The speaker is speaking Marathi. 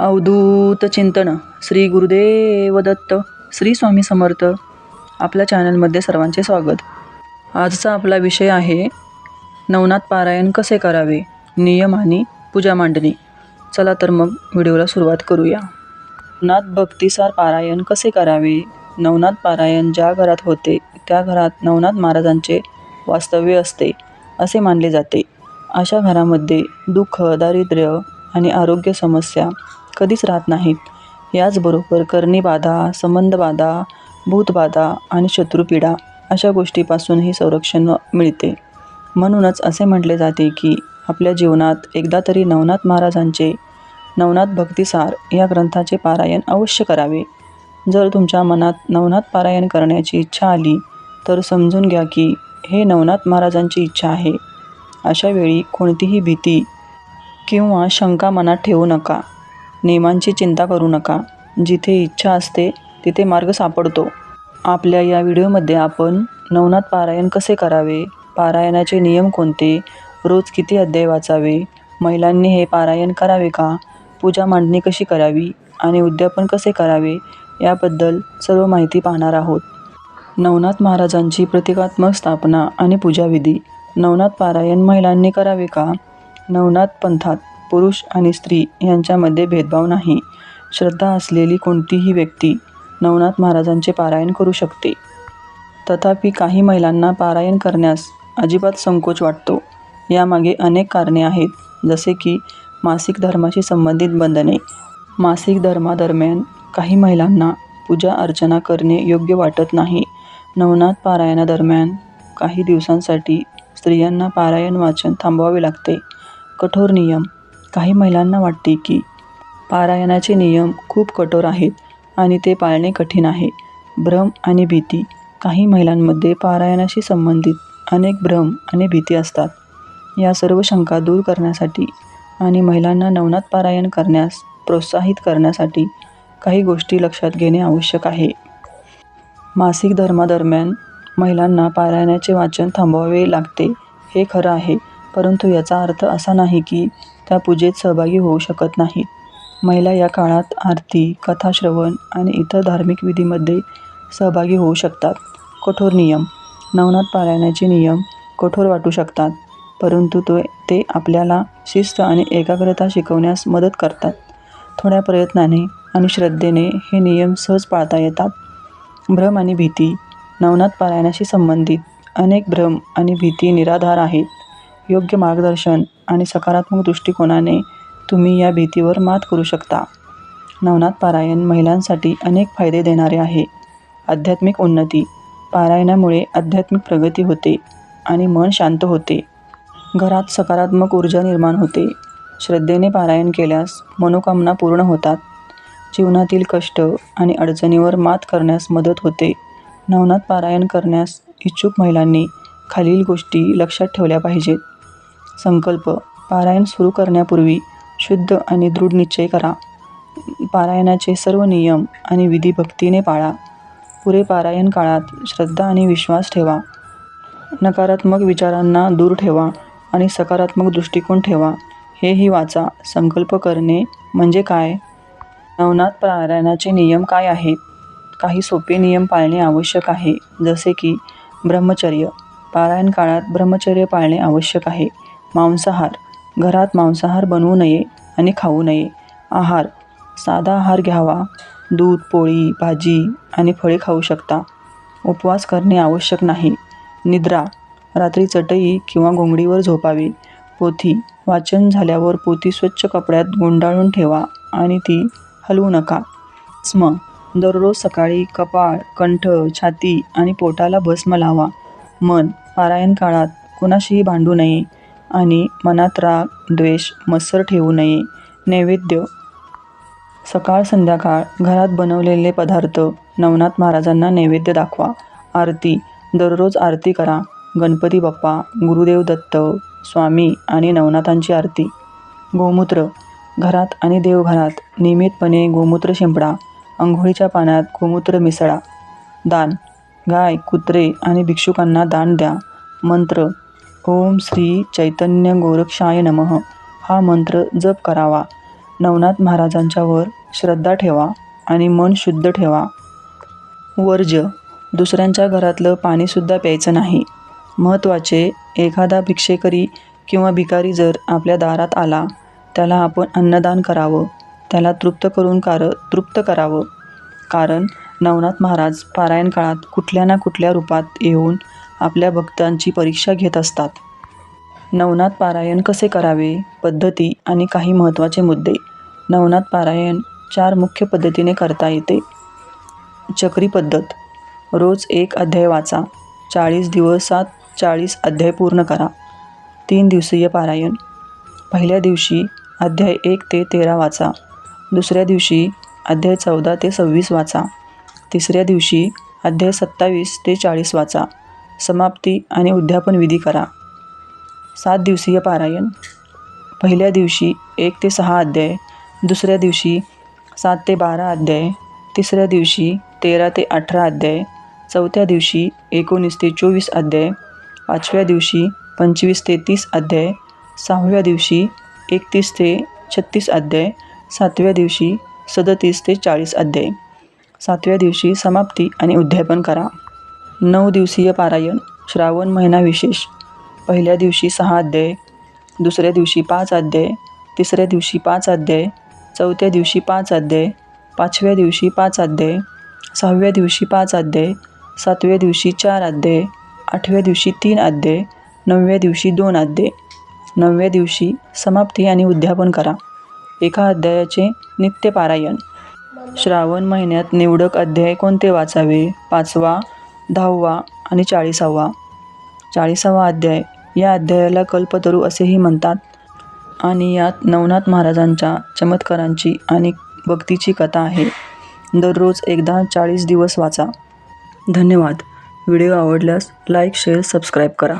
अवधूत चिंतन. श्री गुरुदेव दत्त श्री स्वामी समर्थ. आपल्या चॅनलमध्ये सर्वांचे स्वागत. आजचा आपला विषय आहे नवनाथ पारायण कसे करावे? नियम आणि पूजा मांडणी. चला तर मग व्हिडिओला सुरुवात करूया. नवनाथ भक्तिसार पारायण कसे करावे? नवनाथ पारायण ज्या घरात होते त्या घरात नवनाथ महाराजांचे वास्तव्य असते असे मानले जाते. अशा घरामध्ये दुःख दारिद्र्य आणि आरोग्य समस्या कधीच राहत नाहीत. याचबरोबर कर्णीबाधा संबंधबाधा भूतबाधा आणि शत्रुपीडा अशा गोष्टीपासूनही संरक्षण मिळते. म्हणूनच असे म्हटले जाते की आपल्या जीवनात एकदा तरी नवनाथ महाराजांचे नवनाथ भक्तिसार या ग्रंथाचे पारायण अवश्य करावे. जर तुमच्या मनात नवनाथ पारायण करण्याची इच्छा आली तर समजून घ्या की हे नवनाथ महाराजांची इच्छा आहे. अशा वेळी कोणतीही भीती किंवा शंका मनात ठेवू नका. नियमांची चिंता करू नका. जिथे इच्छा असते तिथे मार्ग सापडतो. आपल्या या व्हिडिओमध्ये आपण नवनाथ पारायण कसे करावे? पारायणाचे नियम कोणते? रोज किती अध्याय वाचावे? महिलांनी हे पारायण करावे का? पूजा मांडणी कशी करावी? आणि उद्यापन कसे करावे? याबद्दल सर्व माहिती पाहणार आहोत. नवनाथ महाराजांची प्रतिकात्मक स्थापना आणि पूजाविधी. नवनाथ पारायण महिलांनी करावे का? नवनाथ पंथात पुरुष आणि स्त्री यांच्यामध्ये भेदभाव नाही. श्रद्धा असलेली कोणतीही व्यक्ती नवनाथ महाराजांचे पारायण करू शकते. तथापि काही महिलांना पारायण करण्यास अजिबात संकोच वाटतो. यामागे अनेक कारणे आहेत जसे की मासिक धर्माशी संबंधित बंधने. मासिक धर्मादरम्यान काही महिलांना पूजा अर्चना करणे योग्य वाटत नाही. नवनाथ पारायणादरम्यान काही दिवसांसाठी स्त्रियांना पारायण वाचन थांबवावे लागते. कठोर नियम. काही महिलांना वाटते की पारायणाचे नियम खूप कठोर आहेत आणि ते पाळणे कठीण आहे. भ्रम आणि भीती. काही महिलांमध्ये पारायणाशी संबंधित अनेक भ्रम आणि भीती असतात. या सर्व शंका दूर करण्यासाठी आणि महिलांना नवनाथ पारायण करण्यास प्रोत्साहित करण्यासाठी काही गोष्टी लक्षात घेणे आवश्यक आहे. मासिक धर्मादरम्यान महिलांना पारायणाचे वाचन थांबवावे लागते हे खरं आहे. परंतु याचा अर्थ असा नाही की त्या पूजेत सहभागी होऊ शकत नाहीत. महिला या काळात आरती कथाश्रवण आणि इतर धार्मिक विधीमध्ये सहभागी होऊ शकतात. कठोर नियम. नवनाथ पारायणाचे नियम कठोर वाटू शकतात परंतु तो ते आपल्याला शिस्त आणि एकाग्रता शिकवण्यास मदत करतात. थोड्या प्रयत्नाने आणि श्रद्धेने हे नियम सहज पाळता येतात. भ्रम आणि भीती. नवनाथ पारायणाशी संबंधित अनेक भ्रम आणि भीती निराधार आहेत. योग्य मार्गदर्शन आणि सकारात्मक दृष्टिकोनाने तुम्ही या भीतीवर मात करू शकता. नवनाथ पारायण महिलांसाठी अनेक फायदे देणारे आहे. आध्यात्मिक उन्नती पारायणामुळे आध्यात्मिक प्रगती होते आणि मन शांत होते. घरात सकारात्मक ऊर्जा निर्माण होते. श्रद्धेने पारायण केल्यास मनोकामना पूर्ण होतात. जीवनातील कष्ट आणि अडचणीवर मात करण्यास मदत होते. नवनाथ पारायण करण्यास इच्छुक महिलांनी खालील गोष्टी लक्षात ठेवल्या पाहिजेत. संकल्प. पारायण सुरू करण्यापूर्वी शुद्ध आणि दृढ निश्चय करा. पारायणाचे सर्व नियम आणि विधी भक्तीने पाळा. पुरे पारायण काळात श्रद्धा आणि विश्वास ठेवा. नकारात्मक विचारांना दूर ठेवा आणि सकारात्मक दृष्टिकोन ठेवा. हेही वाचा. संकल्प करणे म्हणजे काय? नवनाथ पारायणाचे नियम काय आहेत? काही सोपे नियम पाळणे आवश्यक आहे. जसे की ब्रह्मचर्य. पारायण काळात ब्रह्मचर्य पाळणे आवश्यक आहे. मांसाहार. घरात मांसाहार बनवू नये आणि खाऊ नये. आहार. साधा आहार घ्यावा. दूध पोळी भाजी आणि फळे खाऊ शकता. उपवास करणे आवश्यक नाही. निद्रा. रात्री चटई किंवा घोंगडीवर झोपावी. पोथी. वाचन झाल्यावर पोथी स्वच्छ कपड्यात गुंडाळून ठेवा आणि ती हलवू नका. स्म. दररोज सकाळी कपाळ कंठ छाती आणि पोटाला भस्म लावा. मन. पारायण काळात कुणाशीही भांडू नये. आणि मनात राग द्वेष मत्सर ठेवू नये. नैवेद्य. सकाळ संध्याकाळ घरात बनवलेले पदार्थ. नवनाथ महाराजांना नैवेद्य दाखवा. आरती. दररोज आरती करा. गणपती बाप्पा गुरुदेव दत्त स्वामी आणि नवनाथांची आरती. गोमूत्र. घरात आणि देवघरात नियमितपणे गोमूत्र शिंपडा. अंघोळीच्या पाण्यात गोमूत्र मिसळा. दान. गाय कुत्रे आणि भिक्षुकांना दान द्या. मंत्र. ओम श्री चैतन्य गोरक्षाय नमः. हा मंत्र जप करावा. नवनाथ महाराजांच्यावर श्रद्धा ठेवा आणि मन शुद्ध ठेवा. वर्ज्य दुसऱ्यांच्या घरातलं पाणीसुद्धा प्यायचं नाही. महत्त्वाचे एखादा भिक्षेकरी किंवा भिकारी जर आपल्या दारात आला त्याला आपण अन्नदान करावं. त्याला तृप्त करून कार तृप्त करावं. कारण नवनाथ महाराज पारायण काळात कुठल्या ना कुठल्या रूपात येऊन आपल्या भक्तांची परीक्षा घेत असतात. नवनाथ पारायण कसे करावे? पद्धती आणि काही महत्त्वाचे मुद्दे. नवनाथ पारायण चार मुख्य पद्धतीने करता येते. चक्री पद्धत. रोज एक अध्याय वाचा. चाळीस दिवसात चाळीस अध्याय पूर्ण करा. तीन दिवसीय पारायण. पहिल्या दिवशी अध्याय एक ते तेरा वाचा. दुसऱ्या दिवशी अध्याय चौदा ते सव्वीस वाचा. तिसऱ्या दिवशी अध्याय सत्तावीस ते चाळीस वाचा. समाप्ती आणि उद्यापन विधी करा. सात दिवसीय पारायण. पहिल्या दिवशी एक ते सहा अध्याय दुसऱ्या दिवशी सात ते बारा अध्याय तिसऱ्या दिवशी तेरा ते अठरा अध्याय चौथ्या दिवशी एकोणीस ते चोवीस अध्याय पाचव्या दिवशी पंचवीस ते तीस अध्याय सहाव्या दिवशी एकतीस ते छत्तीस अध्याय सातव्या दिवशी सदतीस ते चाळीस अध्याय. सातव्या दिवशी समाप्ती आणि उद्यापन करा. नऊ दिवसीय पारायण श्रावण महिना विशेष. पहिल्या दिवशी सहा अध्याय दुसऱ्या दिवशी पाच अध्याय तिसऱ्या दिवशी पाच अध्याय चौथ्या दिवशी पाच अध्याय पाचव्या दिवशी पाच अध्याय सहाव्या दिवशी पाच अध्याय सातव्या दिवशी चार अध्याय आठव्या दिवशी तीन अध्याय नवव्या दिवशी दोन अध्याय. नवव्या दिवशी समाप्ती आणि उद्यापन करा. एका अध्यायाचे नित्य पारायण. श्रावण महिन्यात निवडक अध्याय कोणते वाचावे? पाचवा दहावा आणि चाळीसावा. चाळीसावा अध्याय. या अध्यायाला कल्पतरू असेही म्हणतात आणि यात नवनाथ महाराजांच्या चमत्कारांची आणि भक्तीची कथा आहे. दररोज एकदा चाळीस दिवस वाचा. धन्यवाद. व्हिडिओ आवडल्यास लाईक शेअर सबस्क्राईब करा.